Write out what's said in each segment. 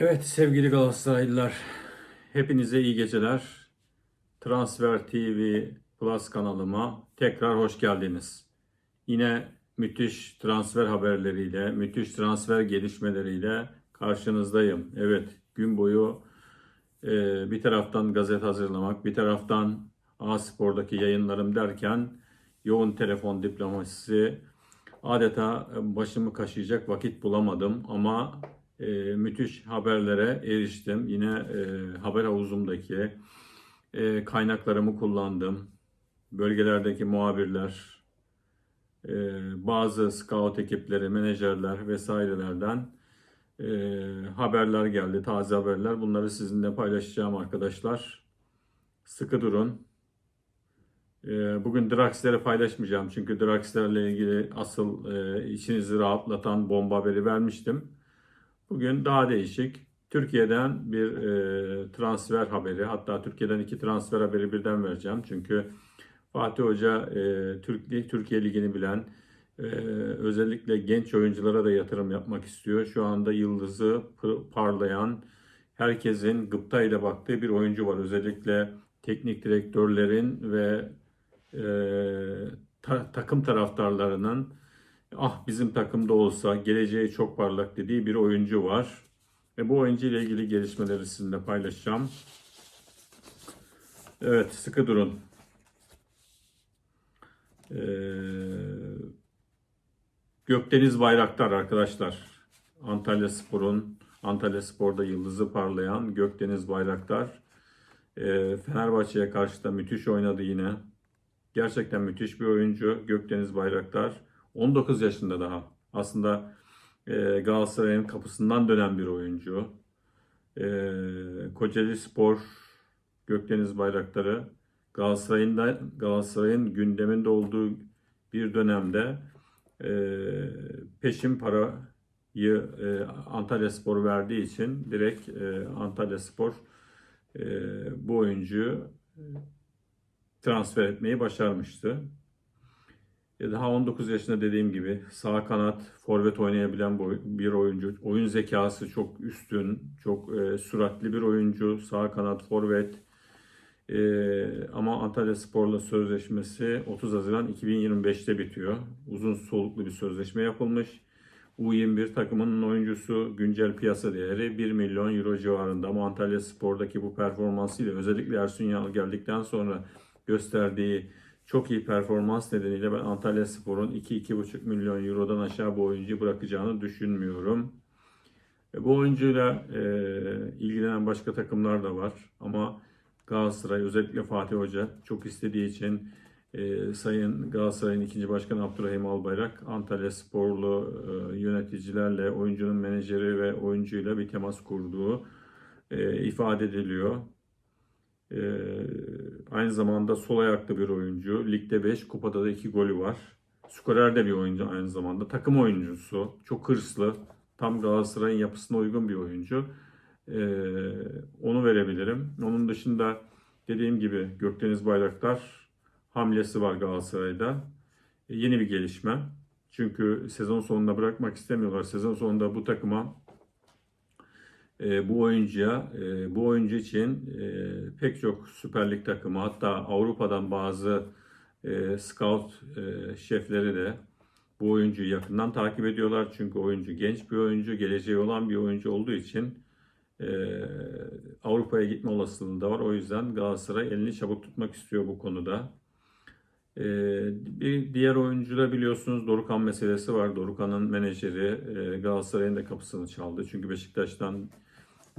Evet sevgili Galatasaraylılar, hepinize iyi geceler. Transfer TV Plus kanalıma tekrar hoş geldiniz. Yine müthiş transfer haberleriyle, müthiş transfer gelişmeleriyle karşınızdayım. Evet, gün boyu e, bir taraftan gazete hazırlamak, bir taraftan A Spor'daki yayınlarım derken yoğun telefon diplomasisi adeta başımı kaşıyacak vakit bulamadım ama e, müthiş haberlere eriştim. Yine e, haber havuzumdaki e, kaynaklarımı kullandım. Bölgelerdeki muhabirler, e, bazı scout ekipleri, menajerler vesairelerden e, haberler geldi, taze haberler. Bunları sizinle paylaşacağım arkadaşlar. Sıkı durun. E, Bugün Draxler'i paylaşmayacağım çünkü Draxler'le ilgili asıl e, içinizi rahatlatan bomba haberi vermiştim. Bugün daha değişik. Türkiye'den bir e, transfer haberi, hatta Türkiye'den iki transfer haberi birden vereceğim. Çünkü Fatih Hoca e, Türk, Türkiye Ligi'ni bilen, e, özellikle genç oyunculara da yatırım yapmak istiyor. Şu anda yıldızı parlayan, herkesin gıptayla baktığı bir oyuncu var. Özellikle teknik direktörlerin ve e, ta- takım taraftarlarının ah bizim takımda olsa geleceği çok parlak dediği bir oyuncu var. Ve bu oyuncu ile ilgili gelişmeleri sizinle paylaşacağım. Evet sıkı durun. Ee, Gökdeniz Bayraktar arkadaşlar. Antalya Spor'un Antalya Spor'da yıldızı parlayan Gökdeniz Bayraktar. Ee, Fenerbahçe'ye karşı da müthiş oynadı yine. Gerçekten müthiş bir oyuncu Gökdeniz Bayraktar. 19 yaşında daha. Aslında e, Galatasaray'ın kapısından dönen bir oyuncu. E, Kocaeli Spor Gökdeniz Bayraktarı Galatasaray'ın da Galatasaray'ın gündeminde olduğu bir dönemde e, peşin parayı e, Antalya Spor verdiği için direkt e, Antalya Spor e, bu oyuncuyu transfer etmeyi başarmıştı. Daha 19 yaşında dediğim gibi sağ kanat, forvet oynayabilen bir oyuncu. Oyun zekası çok üstün, çok e, süratli bir oyuncu. Sağ kanat, forvet. E, ama Antalya Spor'la sözleşmesi 30 Haziran 2025'te bitiyor. Uzun soluklu bir sözleşme yapılmış. U21 takımının oyuncusu güncel piyasa değeri 1 milyon euro civarında ama Antalya Spor'daki bu performansıyla özellikle Ersun Yanal geldikten sonra gösterdiği çok iyi performans nedeniyle ben Antalya Spor'un 2-2,5 milyon eurodan aşağı bu oyuncuyu bırakacağını düşünmüyorum. E, Bu oyuncuyla e, ilgilenen başka takımlar da var ama Galatasaray özellikle Fatih Hoca çok istediği için e, Sayın Galatasaray'ın ikinci başkanı Abdurrahim Albayrak Antalya Sporlu e, yöneticilerle oyuncunun menajeri ve oyuncuyla bir temas kurduğu e, ifade ediliyor. Ee, aynı zamanda sol ayaklı bir oyuncu. Ligde 5, kupada da 2 golü var. Skorer de bir oyuncu aynı zamanda. Takım oyuncusu. Çok hırslı. Tam Galatasaray'ın yapısına uygun bir oyuncu. Ee, onu verebilirim. Onun dışında dediğim gibi Gökdeniz Bayraktar hamlesi var Galatasaray'da. E, yeni bir gelişme. Çünkü sezon sonunda bırakmak istemiyorlar. Sezon sonunda bu takıma e, bu oyuncuya, e, bu oyuncu için e, pek çok Süper Lig takımı hatta Avrupa'dan bazı e, scout e, şefleri de bu oyuncuyu yakından takip ediyorlar. Çünkü oyuncu genç bir oyuncu, geleceği olan bir oyuncu olduğu için e, Avrupa'ya gitme olasılığı da var. O yüzden Galatasaray elini çabuk tutmak istiyor bu konuda. E, bir diğer oyuncu da biliyorsunuz Dorukan meselesi var. Dorukan'ın menajeri e, Galatasaray'ın da kapısını çaldı. Çünkü Beşiktaş'tan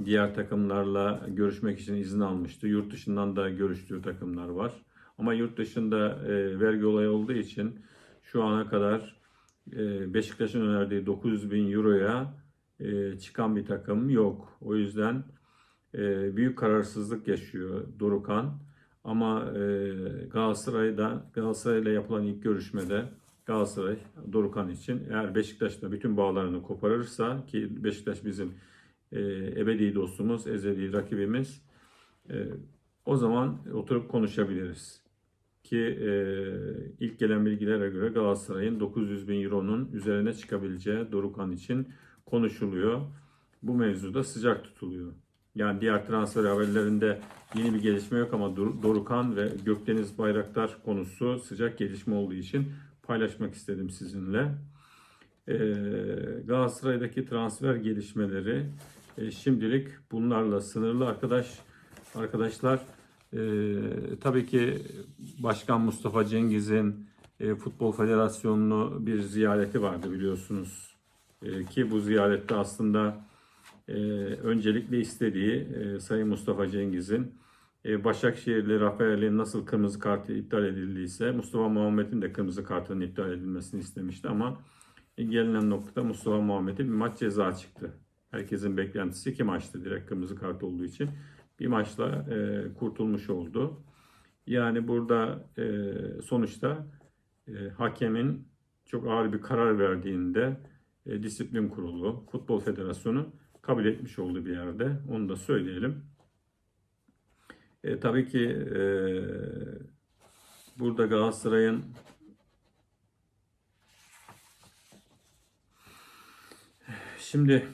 diğer takımlarla görüşmek için izin almıştı. Yurt dışından da görüştüğü takımlar var. Ama yurt dışında e, vergi olayı olduğu için şu ana kadar e, Beşiktaş'ın önerdiği 900 bin euroya e, çıkan bir takım yok. O yüzden e, büyük kararsızlık yaşıyor Dorukan. Ama e, Galatasaray'da Galatasaray'la yapılan ilk görüşmede Galatasaray Dorukan için eğer Beşiktaş'la bütün bağlarını koparırsa ki Beşiktaş bizim e, ebedi dostumuz, ezeli rakibimiz. E, o zaman oturup konuşabiliriz. Ki e, ilk gelen bilgilere göre Galatasaray'ın 900 bin euronun üzerine çıkabileceği Dorukan için konuşuluyor. bu mevzuda sıcak tutuluyor. Yani diğer transfer haberlerinde yeni bir gelişme yok ama Dorukan ve Gökdeniz Bayraktar konusu sıcak gelişme olduğu için paylaşmak istedim sizinle. Ee, Galatasaray'daki transfer gelişmeleri e, şimdilik bunlarla sınırlı arkadaş arkadaşlar. Ee, tabii ki Başkan Mustafa Cengiz'in e, Futbol Federasyonu'nu bir ziyareti vardı biliyorsunuz. E, ki bu ziyarette aslında e, öncelikle istediği e, Sayın Mustafa Cengiz'in Başakşehirli Rafael'in nasıl kırmızı kartı iptal edildiyse Mustafa Muhammed'in de kırmızı kartının iptal edilmesini istemişti ama gelinen noktada Mustafa Muhammed'e bir maç ceza çıktı. Herkesin beklentisi iki maçtı direkt kırmızı kart olduğu için. Bir maçla e, kurtulmuş oldu. Yani burada e, sonuçta e, hakemin çok ağır bir karar verdiğinde e, disiplin kurulu, futbol federasyonu kabul etmiş oldu bir yerde. Onu da söyleyelim. E, tabii ki e, burada Galatasaray'ın şimdi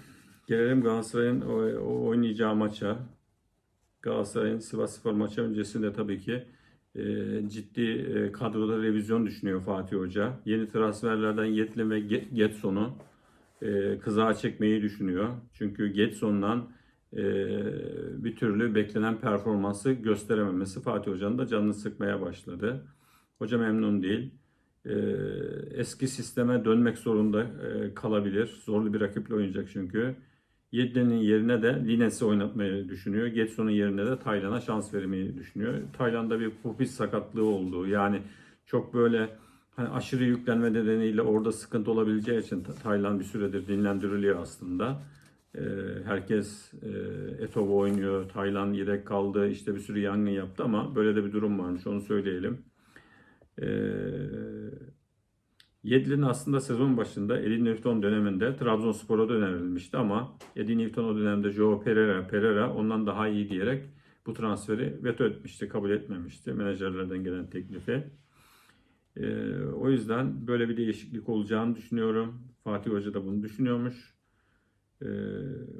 gelelim Galatasaray'ın oynayacağı maça. Galatasaray'ın Sivasspor maçı öncesinde tabii ki e, ciddi e, kadroda revizyon düşünüyor Fatih Hoca. Yeni transferlerden Yetlin ve Ge- Getson'u e, kızağa çekmeyi düşünüyor. Çünkü Getson'dan bir türlü beklenen performansı gösterememesi Fatih Hoca'nın da canını sıkmaya başladı. Hoca memnun değil. E, eski sisteme dönmek zorunda e, kalabilir. Zorlu bir rakiple oynayacak çünkü. Yedlin'in yerine de Lines'i oynatmayı düşünüyor. Getson'un yerine de Taylan'a şans vermeyi düşünüyor. Tayland'da bir pupis sakatlığı oldu. Yani çok böyle hani aşırı yüklenme nedeniyle orada sıkıntı olabileceği için Ta- Tayland bir süredir dinlendiriliyor aslında. Ee, herkes e, Etobo oynuyor, Tayland yedek kaldı, işte bir sürü yangın yaptı ama böyle de bir durum varmış onu söyleyelim. Ee, Yedlin aslında sezon başında Edin Newton döneminde Trabzonspor'a da ama Edin Newton o dönemde Joao Pereira, Pereira ondan daha iyi diyerek bu transferi veto etmişti, kabul etmemişti menajerlerden gelen teklifi. Ee, o yüzden böyle bir değişiklik olacağını düşünüyorum. Fatih Hoca da bunu düşünüyormuş. Ee,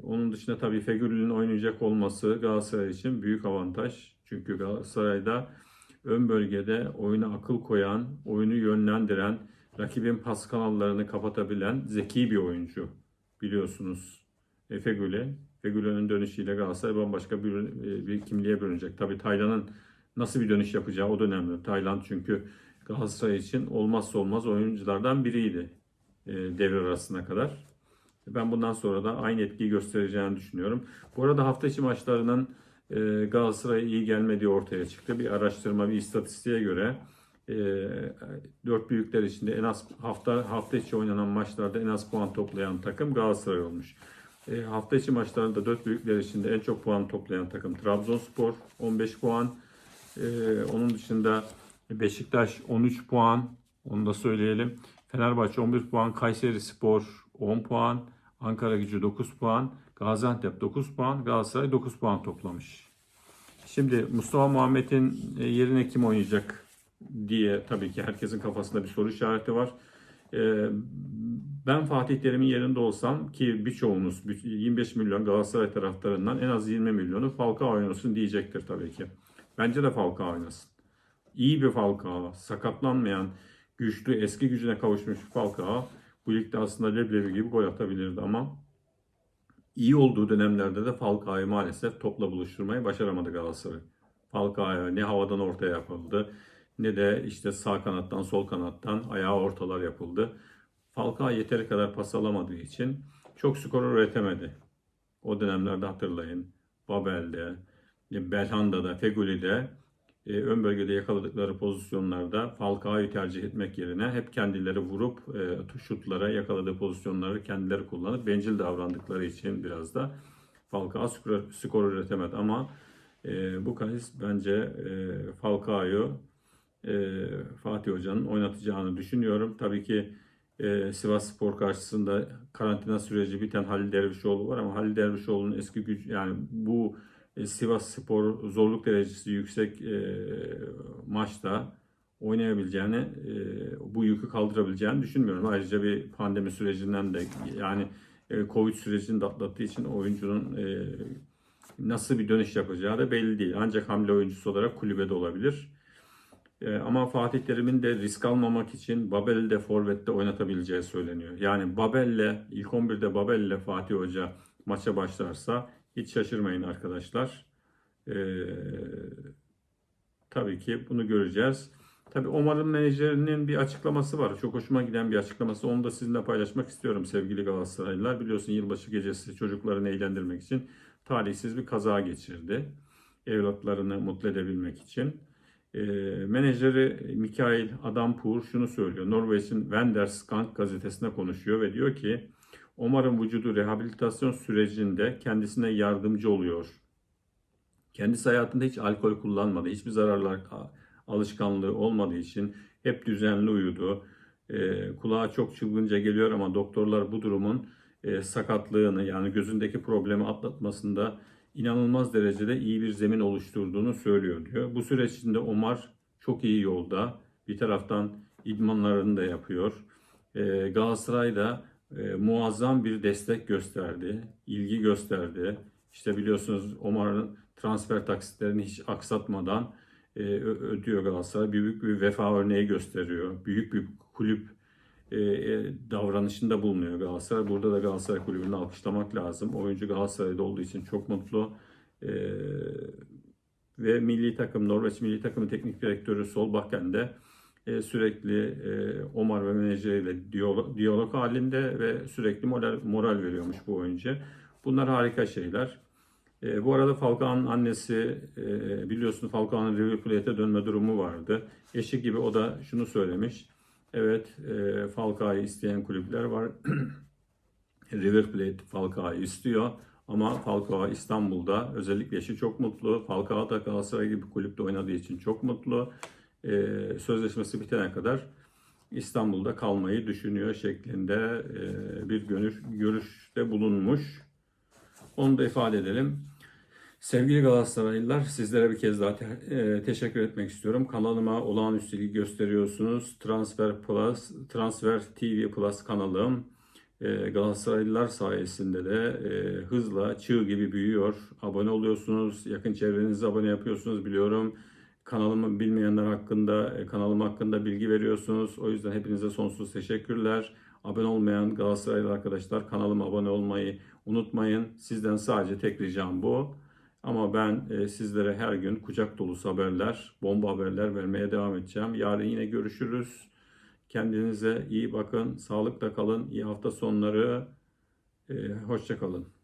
onun dışında tabii Fegül'ün oynayacak olması Galatasaray için büyük avantaj. Çünkü Galatasaray'da ön bölgede oyuna akıl koyan, oyunu yönlendiren, rakibin pas kanallarını kapatabilen zeki bir oyuncu biliyorsunuz. E, Fegüli. Fegüli'nin dönüşüyle Galatasaray bambaşka bir, e, bir kimliğe bürünecek. Tabii Taylan'ın nasıl bir dönüş yapacağı o da önemli. Tayland çünkü Galatasaray için olmazsa olmaz oyunculardan biriydi e, devre arasına kadar. Ben bundan sonra da aynı etkiyi göstereceğini düşünüyorum. Bu arada hafta içi maçlarının Galatasaray'a iyi gelmediği ortaya çıktı. Bir araştırma, bir istatistiğe göre e, dört büyükler içinde en az hafta hafta içi oynanan maçlarda en az puan toplayan takım Galatasaray olmuş. E, hafta içi maçlarında dört büyükler içinde en çok puan toplayan takım Trabzonspor 15 puan. E, onun dışında Beşiktaş 13 puan. Onu da söyleyelim. Fenerbahçe 11 puan. Kayseri Spor 10 puan. Ankara Gücü 9 puan. Gaziantep 9 puan. Galatasaray 9 puan toplamış. Şimdi Mustafa Muhammed'in e, yerine kim oynayacak diye tabii ki herkesin kafasında bir soru işareti var. E, Ben Fatih Terim'in yerinde olsam ki birçoğunuz 25 milyon Galatasaray taraftarından en az 20 milyonu Falcao oynasın diyecektir tabii ki. Bence de Falcao oynasın. İyi bir Falcao, sakatlanmayan, güçlü, eski gücüne kavuşmuş Falcao bu ligde aslında leblebi gibi gol atabilirdi ama iyi olduğu dönemlerde de Falcao'yu maalesef topla buluşturmayı başaramadı Galatasaray. Falcao ne havadan ortaya yapıldı ne de işte sağ kanattan sol kanattan ayağa ortalar yapıldı. Falcao yeteri kadar pas alamadığı için çok skor üretemedi. O dönemlerde hatırlayın. Babel'de, Belhanda'da, Fegüli'de e, ön bölgede yakaladıkları pozisyonlarda Falcao'yu tercih etmek yerine hep kendileri vurup e, şutlara yakaladığı pozisyonları kendileri kullanıp bencil davrandıkları için biraz da Falcao skor, skor üretemedi ama e, bu kez bence e, Falcao'yu e, Fatih Hoca'nın oynatacağını düşünüyorum. Tabii ki e, Sivas Spor karşısında karantina süreci biten Halil Dervişoğlu var ama Halil Dervişoğlu'nun eski güç yani bu Sivas Spor zorluk derecesi yüksek e, maçta oynayabileceğini, e, bu yükü kaldırabileceğini düşünmüyorum. Ayrıca bir pandemi sürecinden de yani e, Covid sürecini atlattığı için oyuncunun e, nasıl bir dönüş yapacağı da belli değil. Ancak hamle oyuncusu olarak kulübede olabilir. E, ama Fatih Terim'in de risk almamak için Babel'i de forvette oynatabileceği söyleniyor. Yani Babel'le ilk 11'de Babel'le Fatih Hoca maça başlarsa hiç şaşırmayın arkadaşlar. E, tabii ki bunu göreceğiz. Tabii Omar'ın menajerinin bir açıklaması var. Çok hoşuma giden bir açıklaması. Onu da sizinle paylaşmak istiyorum sevgili Galatasaraylılar. Biliyorsun yılbaşı gecesi çocuklarını eğlendirmek için talihsiz bir kaza geçirdi. Evlatlarını mutlu edebilmek için. E, menajeri Mikael Adampour şunu söylüyor. Norveç'in Venderskank gazetesine konuşuyor ve diyor ki Omar'ın vücudu rehabilitasyon sürecinde kendisine yardımcı oluyor. Kendisi hayatında hiç alkol kullanmadı. Hiçbir zararlar alışkanlığı olmadığı için hep düzenli uyudu. E, kulağa çok çılgınca geliyor ama doktorlar bu durumun e, sakatlığını yani gözündeki problemi atlatmasında inanılmaz derecede iyi bir zemin oluşturduğunu söylüyor diyor. Bu süreç içinde Omar çok iyi yolda. Bir taraftan idmanlarını da yapıyor. E, Galatasaray da e, muazzam bir destek gösterdi, ilgi gösterdi. İşte biliyorsunuz Omar'ın transfer taksitlerini hiç aksatmadan e, ödüyor Galatasaray. Büyük bir vefa örneği gösteriyor. Büyük bir kulüp e, e, davranışında bulunuyor Galatasaray. Burada da Galatasaray kulübünü alkışlamak lazım. Oyuncu Galatasaray'da olduğu için çok mutlu. E, ve milli takım, Norveç milli takımı teknik direktörü Solbakken de e, sürekli e, Omar ve menajeriyle diyalog, diyalog halinde ve sürekli moral, moral veriyormuş bu oyuncu. Bunlar harika şeyler. E, bu arada Falcao'nun annesi e, biliyorsun Falcao'nun River Plate'e dönme durumu vardı. Eşi gibi o da şunu söylemiş. Evet e, Falcao'yu isteyen kulüpler var. River Plate Falcao'yu istiyor. Ama Falcao İstanbul'da özellikle eşi çok mutlu. Falcao da Galatasaray gibi kulüpte oynadığı için çok mutlu. E, sözleşmesi bitene kadar İstanbul'da kalmayı düşünüyor şeklinde e, bir görüş, görüşte bulunmuş. Onu da ifade edelim. Sevgili Galatasaraylılar sizlere bir kez daha te- e, teşekkür etmek istiyorum. Kanalıma olağanüstü ilgi gösteriyorsunuz. Transfer Plus, Transfer TV Plus kanalım Galatasaraylılar sayesinde de hızla çığ gibi büyüyor. Abone oluyorsunuz, yakın çevrenize abone yapıyorsunuz biliyorum. Kanalımı bilmeyenler hakkında, e, kanalım hakkında bilgi veriyorsunuz. O yüzden hepinize sonsuz teşekkürler. Abone olmayan Galatasaraylı arkadaşlar kanalıma abone olmayı unutmayın. Sizden sadece tek ricam bu. Ama ben e, sizlere her gün kucak dolusu haberler, bomba haberler vermeye devam edeceğim. Yarın yine görüşürüz. Kendinize iyi bakın, sağlıkla kalın, iyi hafta sonları, e, hoşça kalın.